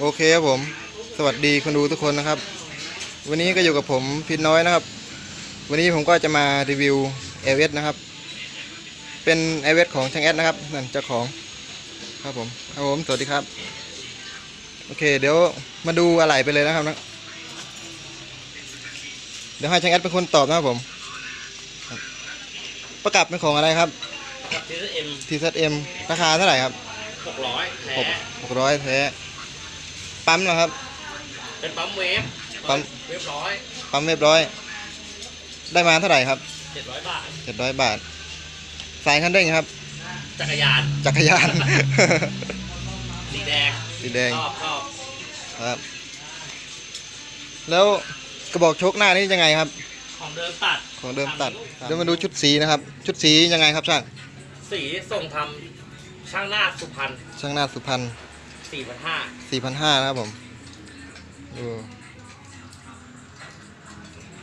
โอเคครับผม สวัสดีคนดูทุกคนนะครับ วันนี้ก็อยู่กับผมพินน้อยนะครับ วันนี้ผมก็จะมารีวิวเอเวนะครับ เป็นเอเวของช่างแอดนะครับนั่นเจ้าของครับผมครับผมสวัสดีครับ โอเค เดี๋ยวมาดูอะไรไปเลยนะครับนะเดี๋ยวให้ช่างแอดเป็นคนตอบนะครับผมครับประกับเป็นของอะไรครับกับทีเอ็ม TZM ราคาเท่าไหร่ครับหกร้อยแท้ หกหกร้อยแท้ปั๊มนะครับ เป็นปั๊มเวฟปั๊มเวฟร้อยปั๊มเรียบร้อย ได้มาเท่าไหร่ครับเจ็ดร้อยบาทเจ็ดร้อยบาท สายคันเร่งครับ จักรยานจักรยาน สีแดงสีแดง ชอบชอบครับ แล้วกระบอกโชคหน้านี่ยังไงครับ ของเดิมตัดของเดิมตัดทำเดี๋ยวมาดูชุดสีนะครับ ชุดสียังไงครับช่าง สีส่งทำช่างหน้าสุพรรณช่างหน้าสุพรรณ สี่พันห้าสี่พันห้านะครับผมดู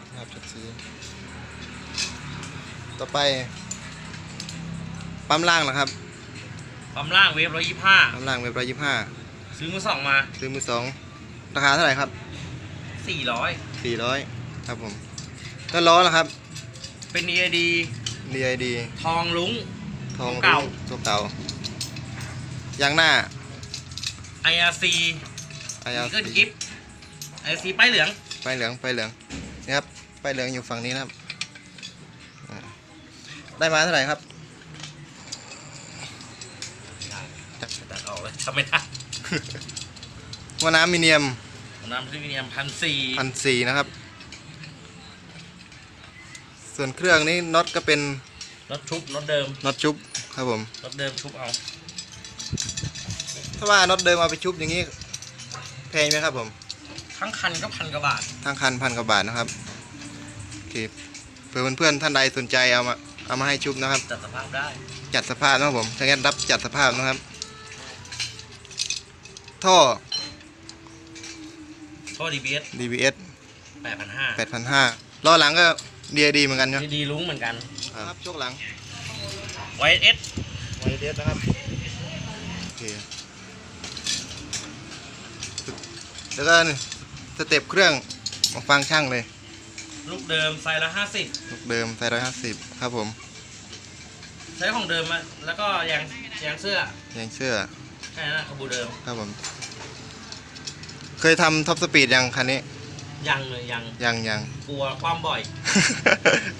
นะครับชุดสีต่อไป ปั๊มล่างนะครับ ปั๊มล่างเวฟร้อยยี่ห้าปั๊มล่างเว็บร้อยยี่ห้าซื้อมือสองมาซื้อมือสองราคาเท่าไหร่ครับสี่ร้อยสี่ร้อยครับผมแล้วล้อนะครับ เป็น EAD DID ทองลุ้งทองเก่า ตัวเก่ายางหน้า IRC ไออีเกิลกิฟ IRC ป้ายเหลืองไฟเหลืองไฟเหลืองนี่ครับไฟเหลืองอยู่ฝั่งนี้นะครับอ่าได้มาเท่าไหร่ครับ ตัดออกเลยทำไม่ได้ว่าน้ำมิเนียมน้ำพรีเมียมพันสี่พันสี่นะครับ ส่วนเครื่องนี้น็อตก็เป็นรถชุบรถเดิมน็อตชุบครับผมรถเดิมชุบเอา ถ้าว่าน็อตเดิมเอาไปชุบอย่างนี้แพงไหมครับผมทั้งคันก็พันกว่าบาท ทั้งคันพันกว่าบาทนะครับโอเคเผื่อเพื่อนๆท่านใดสนใจเอามาเอามาให้ชุบนะครับ จัดสภาพได้ จัดสภาพนะครับผมถ้างั้นรับจัดสภาพนะครับ ท่อโทษดีบีเอส DBS แปดพันห้า8,500ล้อหลังก็ DID เหมือนกันเนาะดีลุงเหมือนกัน ครับช่วงหลังไวเอส YDS นะครับโอเค แล้วก็นี่สเต็ปเครื่องมาฟังช่างเลยลูกเดิมไซส์ละห้าสิบลูกเดิมใส่ร้อยห้าสิบครับผมใช้ของเดิมมาแล้วก็ยางยางเสื้อยังเชื่อแค่นั้นนะขบูเดิมครับผม เคยทำท็อปสปีดยังคันนี้ ยังเลยยังยังยัง กลัวความบ่อย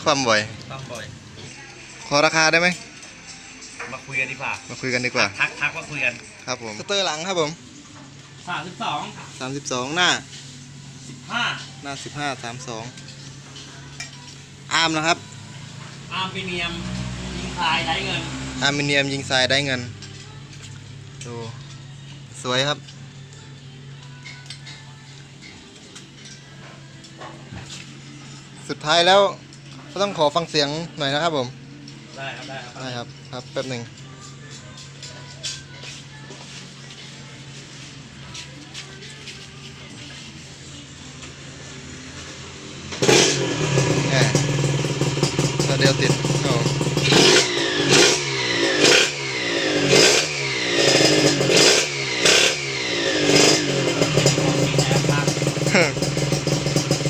ความบ่อย ความบ่อย ขอราคาได้ไหมมาคุยกันดีกว่ามาคุยกันดีกว่า ทักทักมาคุยกัน ครับผม สเตอร์หลังครับผม สามสิบสอง32หน้าสิบห้าหน้า15 32อาร์มนะครับ อาร์มพีเนียมยิงคลายได้เงิน อาร์มิเนียมยิงทรายได้เงิน ดู สวยครับ สุดท้ายแล้วก็ต้องขอฟังเสียงหน่อยนะครับผม ได้ครับ ได้ครับ ได้ครับ ครับ แป๊บหนึ่ง แหมเดียวติดครับผม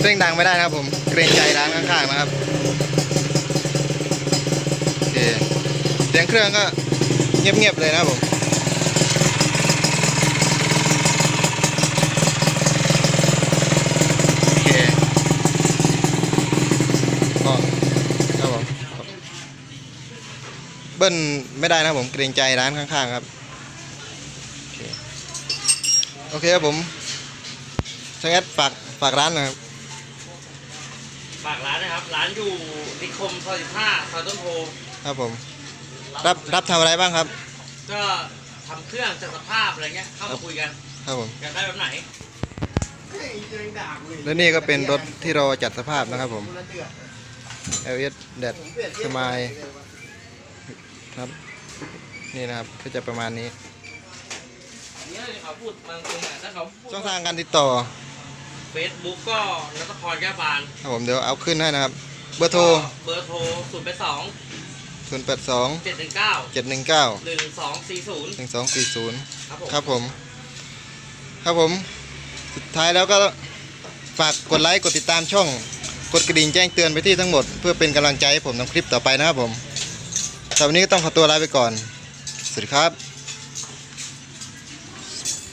เร่งดังไม่ได้นะครับผม เกรงใจร้านข้างๆนะครับโอเคเสียงเครื่องก็เงียบๆเลยนะครับผม โอเคก็ครับผมครับเบิ้ลไม่ได้นะผมเกรงใจร้านข้างๆครับ โอเคครับผมช่างแอดฝากฝากร้านนะครับ ฝากร้านนะครับ ร้านอยู่นิคมซอยสิบห้าซอยต้นโพครับผม รับรับทำอะไรบ้างครับ ก็ทำเครื่องจัดสภาพอะไรเงี้ยเข้ามาคุยกัน ครับผมอยากได้แบบไหนและนี่ก็เป็นรถที่เราจัดสภาพนะครับผม LS แดดสมาย ครับ นี่นะครับก็จะประมาณนี้ช่องทางการติดต่อเฟซบุ๊กก็นัทพรแก้วบานครับผมเดี๋ยวเอาขึ้นให้นะครับ เบอร์โทรเบอร์โทรศูนย์แปดสองศูนย์แปดสองเจ็ดหนึ่งเก้าเจ็ดหนึ่งเก้าหนึ่งสองสี่ศูนย์หนึ่งสองสี่ศูนย์ครับผม ครับผม สุดท้ายแล้วก็ฝากกดไลค์กดติดตามช่อง กดกระดิ่งแจ้งเตือนไปที่ทั้งหมด เพื่อเป็นกำลังใจให้ผมทำคลิปต่อไปนะครับผม แต่วันนี้ก็ต้องขอตัวลาไปก่อน สวัสดีครับ